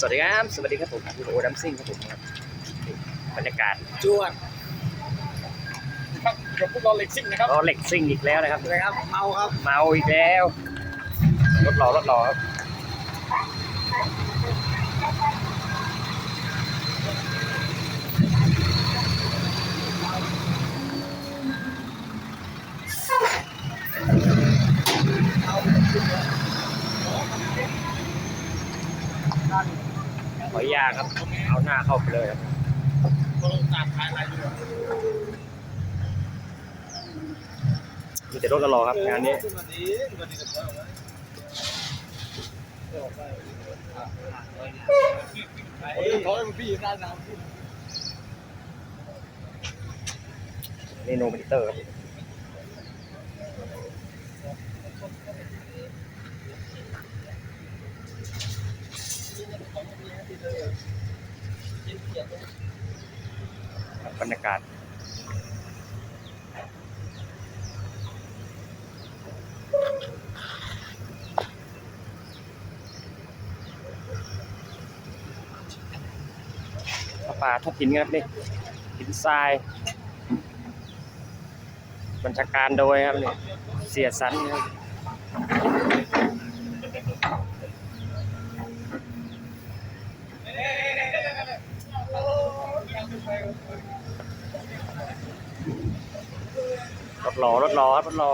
สวัสดีครับ สวัสดีครับผมคุณโอดัมซิ่งครับผมครับบรรยากาศจวดครับเดี๋ยวพวกเราเล็กซิ่งนะครับรถเหล็กซิ่งอีกแล้วนะครับเลยครับ เมาครับ เมาอีกแล้ว รถหล่อรถหล่อครับ ขออนุญาครับ เอาหน้าเข้าไปเลยครับมีแต่รถหล่อครับงานนี้วันนี้วันนี้ก็เออเขาให้พี่ด้านน้ำนี่โนมิเตอร์ครับ บรรยากาศป่าทุกหินครับนี่หินทราย บัญชาการโดยครับนี่เสียสันครับ รถรอรถรอครับรถรอ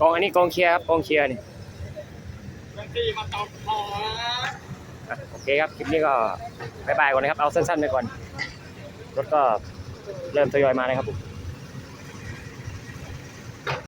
กองอันนี้กองเชียร์ครับกองเชียร์นี่โอเคครับคลิปนี้ก็บายบายก่อนนะครับเอาสั้นๆไปก่อนรถก็เริ่มทยอยมาเลยครับผม